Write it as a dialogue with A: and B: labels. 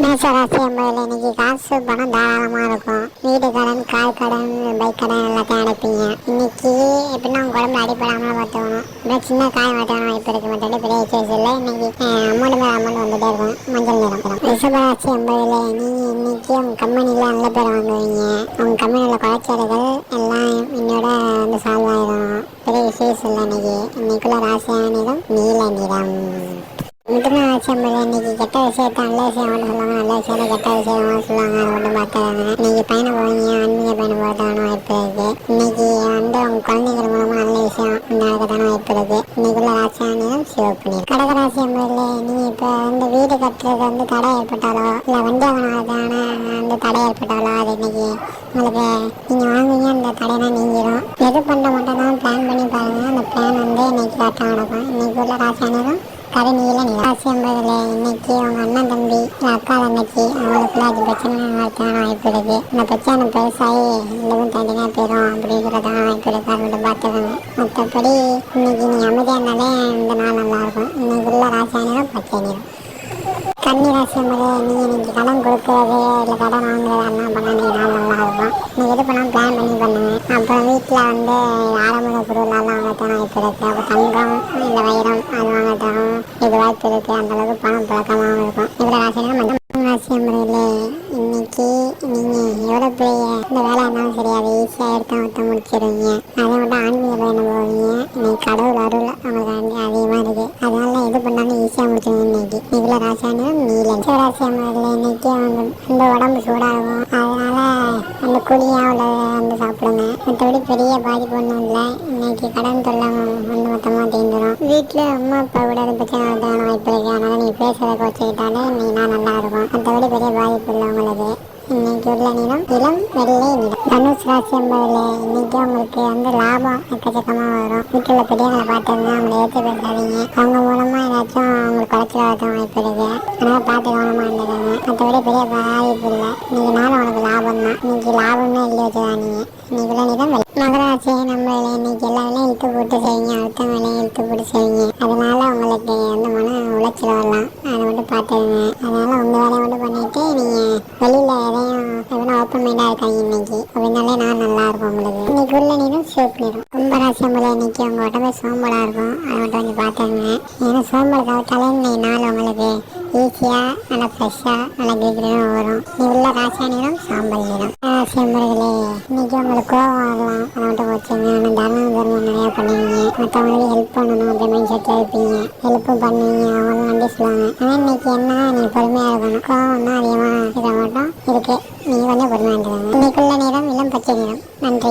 A: மேசராசி என்பதில் இன்னைக்கு காசு பணம் தாராளமாக இருக்கும். வீடு கடன் கார் கடன் பைக் கடன் எல்லாத்தையும் அடைப்பீங்க இன்னைக்கு எப்படின்னா உங்க குழம்புல அடிப்படாமல் பார்த்துக்கணும் இப்படின்னா சின்ன காயம் மாட்டணும் இப்போ இருக்க மாட்டேன் பெரிய கேஸ் இல்லை இன்னைக்கு அமௌண்ட் மேலே அமௌண்ட் வந்துட்டே இருக்கும். மஞ்சள் நிறம் ரிஷபராசி என்பதில் நீங்கள் இன்னைக்கு உங்கள் கம்பெனியில் நல்ல பேர் வாங்குவீங்க. உங்கள் கம்பெனியில் குறைச்சல்கள் எல்லாம் என்னோட வந்து சால்வ் ஆயிடும் பெரிய விசேஷம் இல்லை இன்னைக்கு. இன்னைக்குள்ள ராசியான நிறம் நீல நிறம். மிதுன ஆட்சியம்பது இன்னைக்கு கெட்ட விஷயத்த நல்ல விஷயம் ஒன்று சொல்லுவாங்க நல்ல விஷயத்த கெட்ட விஷயம் சொல்லுவாங்க அதை ஒன்று பார்த்தாங்க இன்னைக்கு பயணம் போவீங்க ஆன்மீக பயணம் போகிறதான வாய்ப்பு இருக்கு இன்னைக்கு வந்து உங்க குழந்தைகள் மூலமா நல்ல விஷயம் நடக்கிறதான வாய்ப்பு இருக்கு இன்னைக்குள்ள ராசியானியும் சிவப்பு நீர் கடகராசி என்பதுல நீங்க இப்போ வந்து வீடு கட்டுறது வந்து தடை ஏற்பட்டாலோ இல்லை வண்டி வாங்கினதான வந்து தடை ஏற்பட்டாலோ அது இன்னைக்கு உங்களுக்கு நீங்க வாங்குவீங்க அந்த தடையெல்லாம் நீங்கிடும் எது பண்ண மட்டும் தான் பிளான் பண்ணி பாருங்க அந்த பிளான் வந்து இன்னைக்கு கரெக்டாக நடக்கும் இன்னைக்கு உள்ள ராசியானியம் கருநீல நிராசி என்பதில் இன்னைக்கு உங்க அண்ணன் தம்பி இல்ல அக்கா தங்கச்சி அவங்களுக்குள்ள அது பிரச்சனை நடத்தான வாய்ப்பு இருக்கு. இந்த பிரச்சனை பெருசாகி எதுவும் தனியாக போயிடும் அப்படிங்கிறதான வாய்ப்பு இருக்கு. அதை பார்த்துக்கோங்க மற்றபடி இன்னைக்கு நீ அமைதியாக இருந்தாலே இந்த நாள் நல்லா இருக்கும். இன்னைக்குள்ள ராசாயனம் பச்சை நிறம் கன்னி ராசி என்பது நீங்கள் இன்னைக்கு கடன் கொடுக்குறது இல்லை கடன் வாங்குறது எல்லாம் பண்ணால் நீங்கள் நாள் நல்லா இருக்கும் நீங்கள் எது பண்ணாலும் பிளான் பண்ணி பண்ணுங்க அப்புறம் வீட்டில் வந்து ஆடம்பர பொருளெல்லாம் வாங்கத்தான் வாய்ப்பு இருக்குது அப்போ தங்கம் இல்லை வைரம் அது வாங்கத்தான் இது வாய்ப்பு இருக்குது அந்தளவுக்கு பணம் புழக்கமாகவும் இருக்கும். இவ்வளோ ராசினா மட்டும் ராசி முறையில் இன்னைக்கு நீங்கள் எவ்வளோ பெரிய இந்த வேலை இருந்தாலும் சரி அதை ஈஸியாக எடுத்து மொத்தம் முடிச்சிடுவீங்க. அதை மட்டும் ஆன்மீக பயணம் போவீங்க. இன்னைக்கு கடவுள் அருள் அவங்களுக்கு நீலம் சிவராசி இன்னைக்கு அவங்க அந்த உடம்பு சூடாகும். அதனால அந்த குழியாக உள்ளதை வந்து சாப்பிடுங்க. மற்றபடி பெரிய பாதிப்பு ஒன்றும் இல்லை. இன்னைக்கு கடன் தொல்லை வந்து மொத்தமாக தீர்ந்துடும் வீட்டில் அம்மா அப்பா கூட அதை பிரச்சனை வரதுக்கான வாய்ப்பு இருக்குது அதனால நீங்கள் பேசுறதை குறைச்சிக்கிட்டாலே இன்னைக்கு நான் நல்லா இருக்கும் மற்றபடி பெரிய பாதிப்பு இல்லை உங்களுக்கு. இன்னைக்கு உள்ள நிலம் இளம் வெள்ளை நிலம். தனுஷ் ராசி என்பதில் இன்னைக்கு உங்களுக்கு வந்து லாபம் எக்கச்சக்கமாக வரும். வீட்டில் பெரியவங்களை பார்த்துருந்தா அவங்களை ஏற்று பேசாதீங்க அவங்க மூலமாக ஏதாச்சும் அவங்களுக்கு குறைச்சல வரதும் வாய்ப்பு இருக்கு. அதனால் பார்த்து கவனமாக இருந்துக்கோங்க. மற்றபடி பெரிய பாதிப்பு இல்லை. இன்னைக்கு நாள் உனக்கு லாபம் தான் இன்னைக்கு லாபம்னு எழுதி வச்சுதான் நீங்கள் இன்னைக்கு உள்ள நிறம் வெள்ளை மகராசி நம்ம இன்னைக்கு எல்லா வேலையும் இழுத்து போட்டு செய்வீங்க அடுத்த வேலையும் இழுத்து போட்டு செய்வீங்க அதனால உங்களுக்கு வந்து மன உளைச்சல் வரலாம். அதை மட்டும் பார்த்துருங்க அதனால உங்க வேலையை மட்டும் பண்ணிட்டு நீங்க வெளியில எதையும் எதுனா ஓப்பன் மைண்டா இருக்காங்க இன்னைக்கு. அப்படின்னாலே நான் நல்லா இருக்கும் உங்களுக்கு. இன்னைக்கு உள்ள நீரும் சிவப்பு நிறம் கும்பராசி அம்பல இன்னைக்கு உங்க உடம்பு சோம்பலா இருக்கும். அதை மட்டும் கொஞ்சம் பார்த்துருங்க ஏன்னா சோம்பல் தவிர்த்தாலே இன்னைக்கு நாள் உங்களுக்கு ஈஸியா நல்லா ஃப்ரெஷ்ஷா நல்லா கிரிகிரியும் வரும். நீ உள்ள ராசியா நிறம் சாம்பல் நிறம் ராசி அம்பர்களே இன்னைக்கு உங்களுக்கு கோவம் வரலாம். அதை மட்டும் வச்சுங்க ஆனால் தர்மம் தர்மம் நிறையா பண்ணுவீங்க. மற்றவங்களுக்கு ஹெல்ப் பண்ணணும் அப்படி மைண்ட் செட்டில் இருப்பீங்க. ஹெல்ப்பும் பண்ணுவீங்க. அவங்களும் நன்றி சொல்லுவாங்க. ஆனால் இன்னைக்கு என்ன? நீ பொறுமையாக இருக்கணும். கோவம் தான் அதிகமாக இருக்க மாட்டோம் இருக்கு. நீங்கள் கொஞ்சம் பொறுமையாக இருந்துக்கோங்க. இன்னைக்குள்ள நிறம் இளம் பச்சை நிறம் நன்றி.